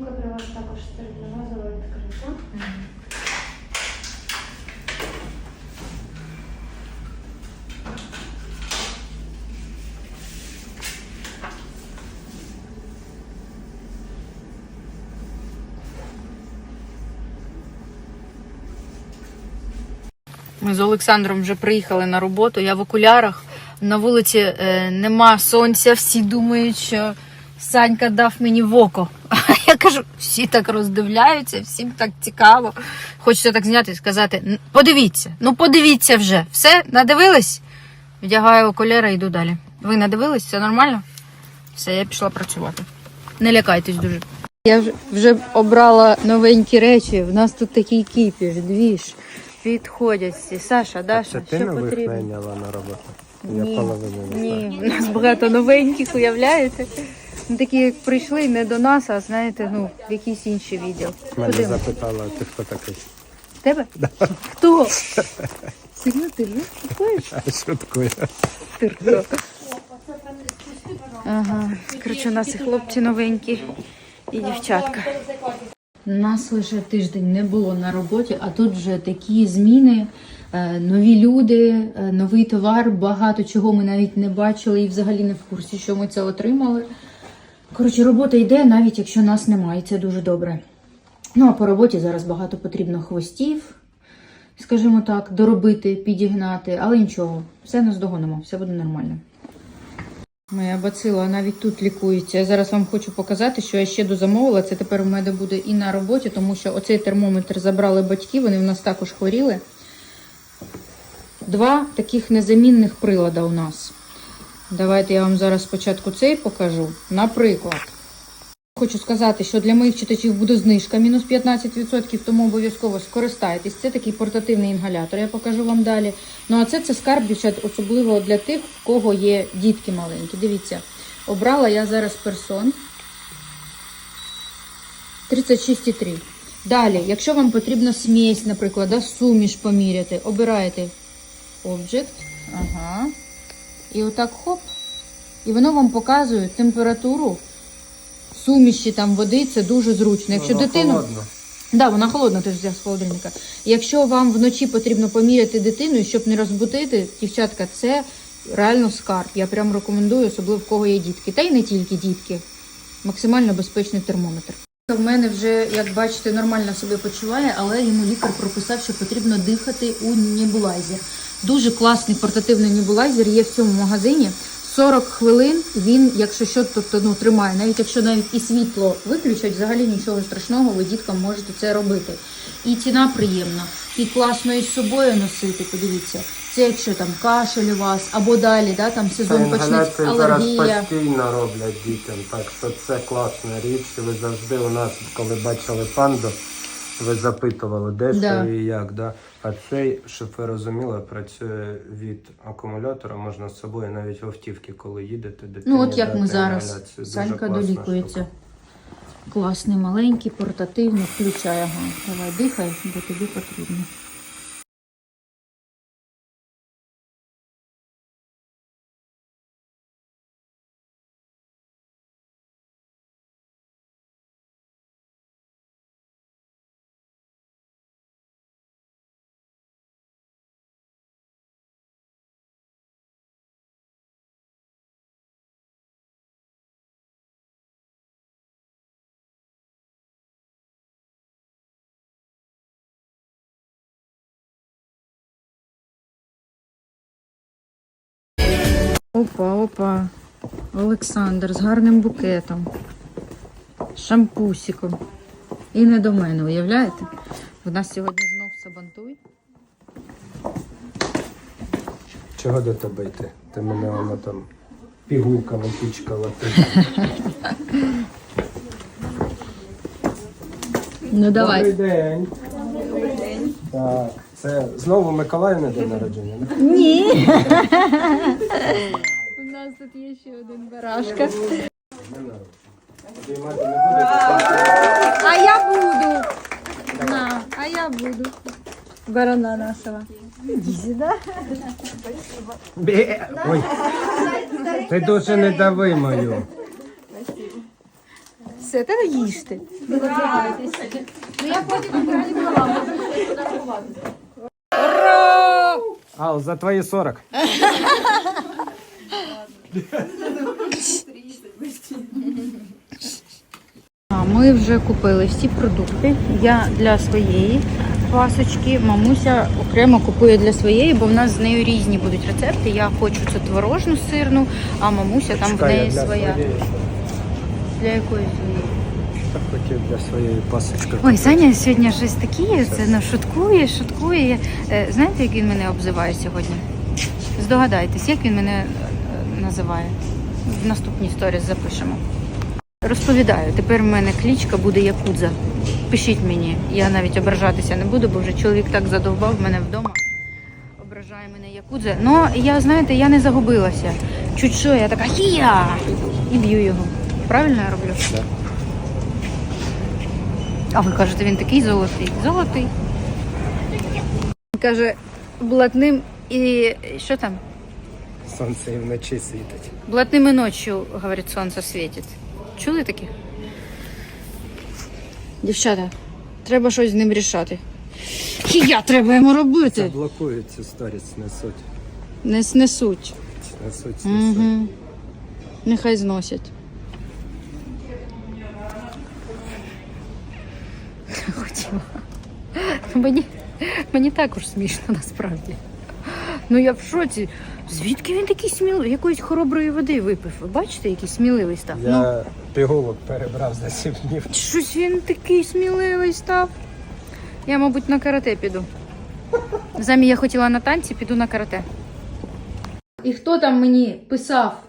Полка при вас також стерилізова відкрита. Ми з Олександром вже приїхали на роботу. Я в окулярах. На вулиці е, нема сонця. Всі думають, що Санька дав мені в око. А я кажу, всі так роздивляються, всім так цікаво. Хочеться так зняти і сказати: подивіться, ну подивіться вже. Все, надивились? Вдягаю окуляри і йду далі. Ви надивились? Все нормально? Все, я пішла працювати. Не лякайтесь дуже. Я вже, обрала новенькі речі. В нас тут такий кіпіш, двіж. Підходять всі. Саша, Даша, Це ти що нових потрібно? найняла на роботу? Ні, Я половину не знаю. Ні, у нас багато новеньких, уявляєте? Ну, такі, як прийшли не до нас, а знаєте, ну, в якийсь інший відділ. Мене Куди ми? запитала, ти хто такий? Тебе? Хто? Серйозно, ти жартуєш? А шуткую. Ти хто? Ага. Коротше, у нас і хлопці новенькі, і дівчатка. Нас лише тиждень не було на роботі, а тут вже такі зміни, е, нові люди, е, новий товар, багато чого ми навіть не бачили і взагалі не в курсі, що ми це отримали. Коротше, робота йде, навіть якщо нас немає, це дуже добре. Ну а по роботі зараз багато потрібно хвостів, скажімо так, доробити, підігнати, але нічого, все наздогонимо, все буде нормально. Моя бацила навіть тут лікується. Я зараз вам хочу показати, що я ще дозамовила. Це тепер у мене буде і на роботі, тому що оцей термометр забрали батьки, вони в нас також хворіли. Два таких незамінних прилада у нас. Давайте я вам зараз спочатку цей покажу. Наприклад, хочу сказати, що для моїх читачів буде знижка мінус 15%, тому обов'язково скористайтесь. Це такий портативний інгалятор, я покажу вам далі. Ну а це, це скарб, особливо для тих, в кого є дітки маленькі. Дивіться, обрала я зараз персон 36,3. Далі, якщо вам потрібна смесь, наприклад, суміш поміряти, обираєте Object, ага. І отак хоп. І воно вам показує температуру суміші там води, це дуже зручно. Якщо дитину. холодно. Да, вона холодна, ти ж взяв з холодильника. Якщо вам вночі потрібно поміряти дитину, щоб не розбудити, дівчатка, це реально скарб. Я прям рекомендую, особливо в кого є дітки. Та й не тільки дітки. Максимально безпечний термометр. В мене вже, як бачите, нормально себе почуває, але йому лікар прописав, що потрібно дихати у небулайзер. Дуже класний портативний небулайзер є в цьому магазині. 40 хвилин він, якщо що, тобто ну тримає. Навіть якщо навіть і світло виключать, взагалі нічого страшного, ви діткам можете це робити. І ціна приємна. І класно із собою носити. Подивіться, це якщо там кашель у вас, або далі, да, там Та сезон почнеться інгаляції зараз алергія. постійно роблять дітям, так що це класна річ. Ви завжди у нас, коли бачили панду, ви запитували, де Да. що і як. Да? А цей, щоб ви розуміли, працює від акумулятора, можна з собою навіть в автівки, коли їдете, дитині Ну, от як ми зараз. інгаляцію. Дуже Санька класна долікується. штука. Класний, маленький, портативний, включай. його. Давай дихай, бо тобі потрібно. Опа, опа. Олександр з гарним букетом. Шампусиком. І не до мене, уявляєте? В нас сьогодні знов сабантуй. Чого до тебе йти? Ти мене воно там пігулками пічкала. Ти. Ну давай. Добрий день. Добрий день. Так, це знову Миколаївна день народження. Ні. У нас тут є ще один барашка. Обіймати не будете? А я буду. На, а я буду. Барана нашего. Иди сюда. Бе- Ой. Ти дуже не дави мою. все, та їжте. Ну я потім екрані Ал, за твої 40. Ми вже купили всі продукти. Я для своєї пасочки, мамуся окремо купує для своєї, бо в нас з нею різні будуть рецепти. Я хочу цю творожну сирну, а мамуся там в неї своя. Для якої своєї? Так хотів для своєї пасочки. Ой, Саня сьогодні щось таке, це ну, шуткує, шуткує. Е, Знаєте, як він мене обзиває сьогодні? Здогадайтесь, як він мене е, називає? В наступній сторіс запишемо. Розповідаю, тепер в мене клічка буде Якудза. Пишіть мені, я навіть ображатися не буду, бо вже чоловік так задовбав мене вдома. Ображає мене Якудза. Ну, я, знаєте, я не загубилася. Чуть що, я така хія! І б'ю його. Правильно я роблю? Да. А ви кажете, він такий золотий. Золотий. Він Каже, блатним і що там? Сонце і вночі світить. Блатним і ночі, говорить, сонце світить. Чули таке? Дівчата, треба щось з ним рішати. Хія треба йому Це робити. блокують цю сторіс, несуть. Не снесуть. Несуть, несуть. Угу. Нехай зносять. Хотіла. Мені, мені також смішно насправді. Ну я в шоці. Звідки він такий сміливий? Якоїсь хороброї води випив. Ви бачите, який сміливий став? Ну, Я пігулок перебрав за 7 днів. щось він такий сміливий став. Я, мабуть, на карате піду. Замі я хотіла на танці, піду на карате. І хто там мені писав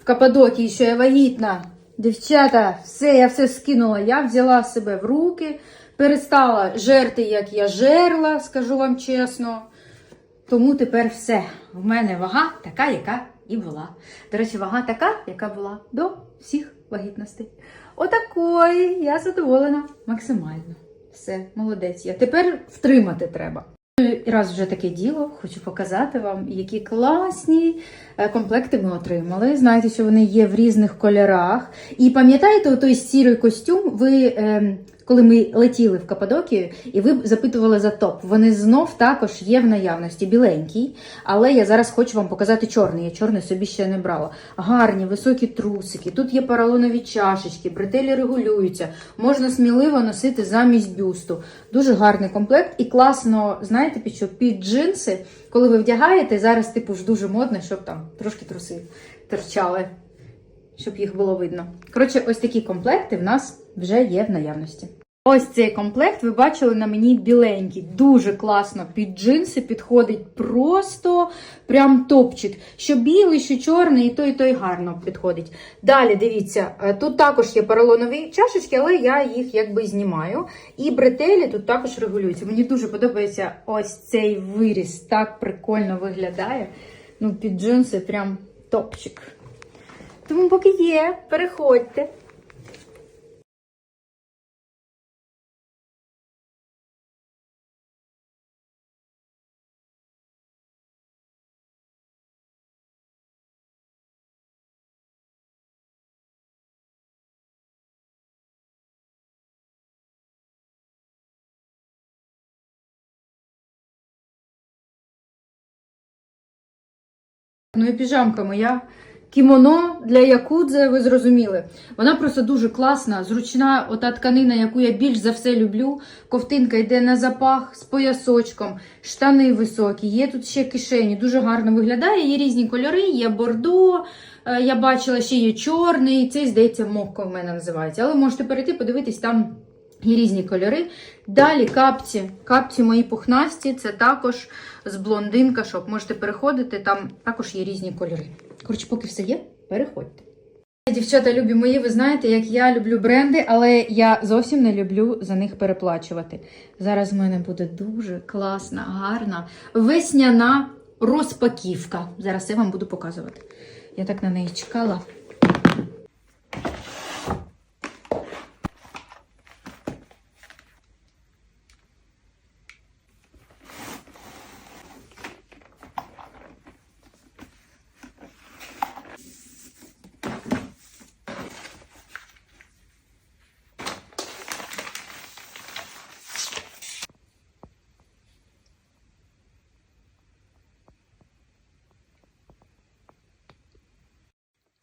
в Каппадокії, що я вагітна? Дівчата, все, я все скинула. Я взяла себе в руки, перестала жерти, як я жерла, скажу вам чесно. Тому тепер все. В мене вага така, яка і була. До речі, вага така, яка була до всіх вагітностей. Отакої я задоволена максимально. Все, молодець. Я тепер втримати треба. Ну, Раз вже таке діло, хочу показати вам, які класні е, комплекти ми отримали. Знаєте, що вони є в різних кольорах. І пам'ятаєте, той сірий костюм, ви, е, коли ми летіли в Каппадокію, і ви запитували за топ. Вони знов також є в наявності, біленький. Але я зараз хочу вам показати чорний. Я чорний собі ще не брала. Гарні, високі трусики. Тут є поролонові чашечки, бретелі регулюються. Можна сміливо носити замість бюсту. Дуже гарний комплект і класно, знаєте, під що під джинси, коли ви вдягаєте, зараз типу ж дуже модно, щоб там трошки труси торчали, щоб їх було видно. Коротше, ось такі комплекти в нас вже є в наявності. Ось цей комплект ви бачили на мені біленький. Дуже класно під джинси підходить просто прям топчик. Що білий, що чорний, і той, і той гарно підходить. Далі дивіться, е, тут також є поролонові чашечки, але я їх якби знімаю. І бретелі тут також регулюються. Мені дуже подобається ось цей виріс. Так прикольно виглядає. Ну, під джинси прям топчик. Тому поки є, переходьте. Ну і піжамка моя. Кімоно для якудзе, ви зрозуміли. Вона просто дуже класна, зручна, ота тканина, яку я більш за все люблю. Ковтинка йде на запах з поясочком, штани високі, є тут ще кишені, дуже гарно виглядає. Є різні кольори, є бордо. е, Я бачила, ще є чорний. Цей, здається, мокко в мене називається. Але можете перейти, подивитись, там є різні кольори. Далі капці. Капці мої пухнасті, це також з блондинка шоп. Можете переходити, там також є різні кольори. Коротше, поки все є, переходьте. Дівчата, любі мої, ви знаєте, як я люблю бренди, але я зовсім не люблю за них переплачувати. Зараз в мене буде дуже класна, гарна весняна розпаківка. Зараз я вам буду показувати. Я так на неї чекала.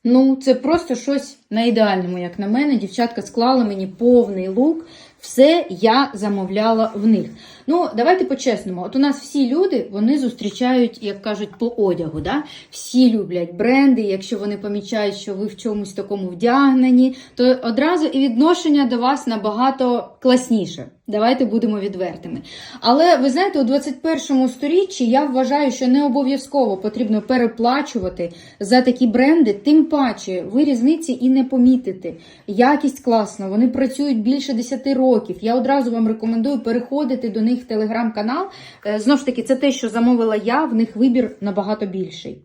Ну, це просто щось на ідеальному, як на мене. Дівчатка склала мені повний лук. Все я замовляла в них. Ну, давайте по-чесному. От у нас всі люди вони зустрічають, як кажуть, по одягу. Да? Всі люблять бренди. Якщо вони помічають, що ви в чомусь такому вдягнені, то одразу і відношення до вас набагато класніше. Давайте будемо відвертими. Але ви знаєте, у 21 сторіччі я вважаю, що не обов'язково потрібно переплачувати за такі бренди, тим паче ви різниці і не помітите. Якість класна, вони працюють більше 10 років. Я одразу вам рекомендую переходити до них в телеграм-канал. Е, Знову ж таки, це те, що замовила я, в них вибір набагато більший.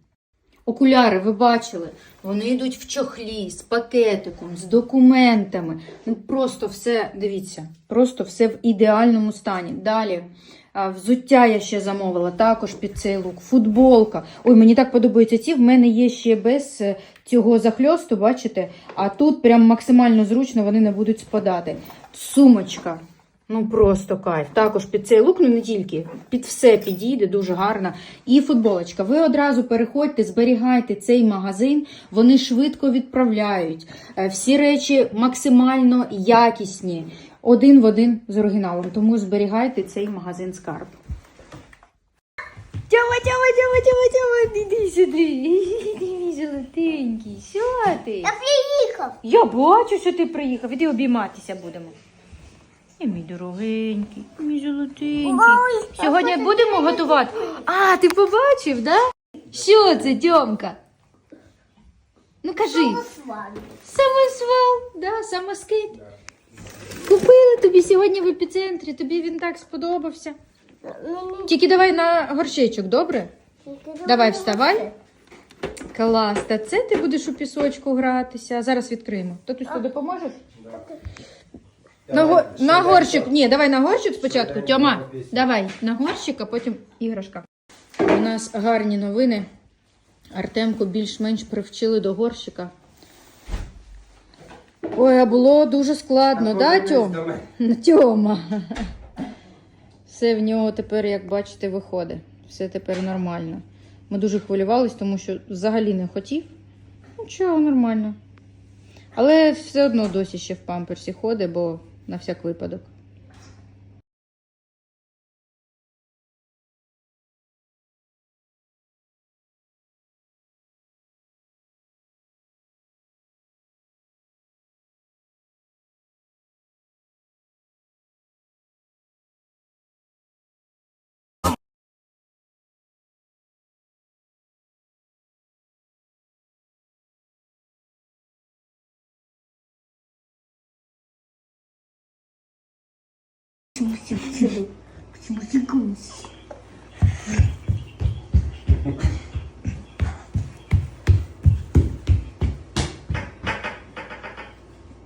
Окуляри, ви бачили, вони йдуть в чохлі, з пакетиком, з документами. Ну просто все, дивіться, просто все в ідеальному стані. Далі. Взуття я ще замовила, також під цей лук, футболка. Ой, мені так подобаються ці. В мене є ще без е, цього захльосту, бачите? А тут прям максимально зручно вони не будуть спадати. Сумочка. Ну просто кайф. Також під цей лук, ну не тільки, під все підійде, дуже гарно. І футболочка. Ви одразу переходьте, зберігайте цей магазин, вони швидко відправляють. Е, Всі речі максимально якісні, один в один з оригіналом. Тому зберігайте цей магазин скарб. Тьома, тьома, тьома, тьома, тьома, іди сюди. Іди, мій золотенький. Що ти? Я приїхав. Я бачу, що ти приїхав. Іди обійматися будемо. І мій дорогенький, і мій золотенький. Сьогодні будемо готувати. А, ти побачив, да? Що це, Тьомка? Ну кажи. Самосвал, да, самоскид. Купили тобі сьогодні в епіцентрі, тобі він так сподобався. Тільки давай на горщичок, добре? Давай вставай. Клас, та це ти будеш у пісочку гратися. Зараз відкриємо. Татусь, ти допоможеш? На, го... на горщик. Ні, давай на горщик спочатку. Тьома, давай на горщик, а потім іграшка. У нас гарні новини. Артемку більш-менш привчили до горщика. Ой, а було дуже складно, да, Тьом? Тьома. Все в нього тепер, як бачите, виходить. Все тепер нормально. Ми дуже хвилювались, тому що взагалі не хотів. Нічого, нормально. Але все одно досі ще в памперсі ходить, бо на всяк випадок.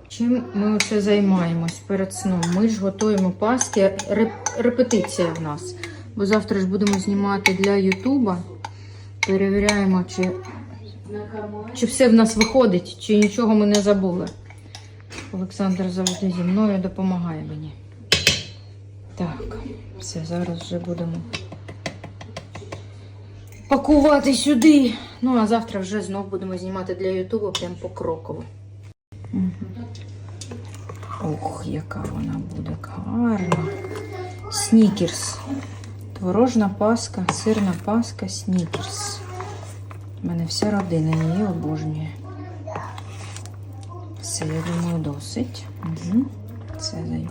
Чим ми оце займаємось перед сном? Ми ж готуємо паски. Реп- репетиція в нас. Бо завтра ж будемо знімати для Ютуба. Перевіряємо, чи, чи все в нас виходить, чи нічого ми не забули. Олександр завжди зі мною допомагає мені. Так, все, зараз вже будемо пакувати сюди. Ну, а завтра вже знов будемо знімати для Ютубу прям покроково. Мгм. Ох, яка вона буде гарна. Снікерс. Творожна паска, сирна паска, снікерс. У мене вся родина її обожнює. Все, я думаю, досить. Угу. Це дай.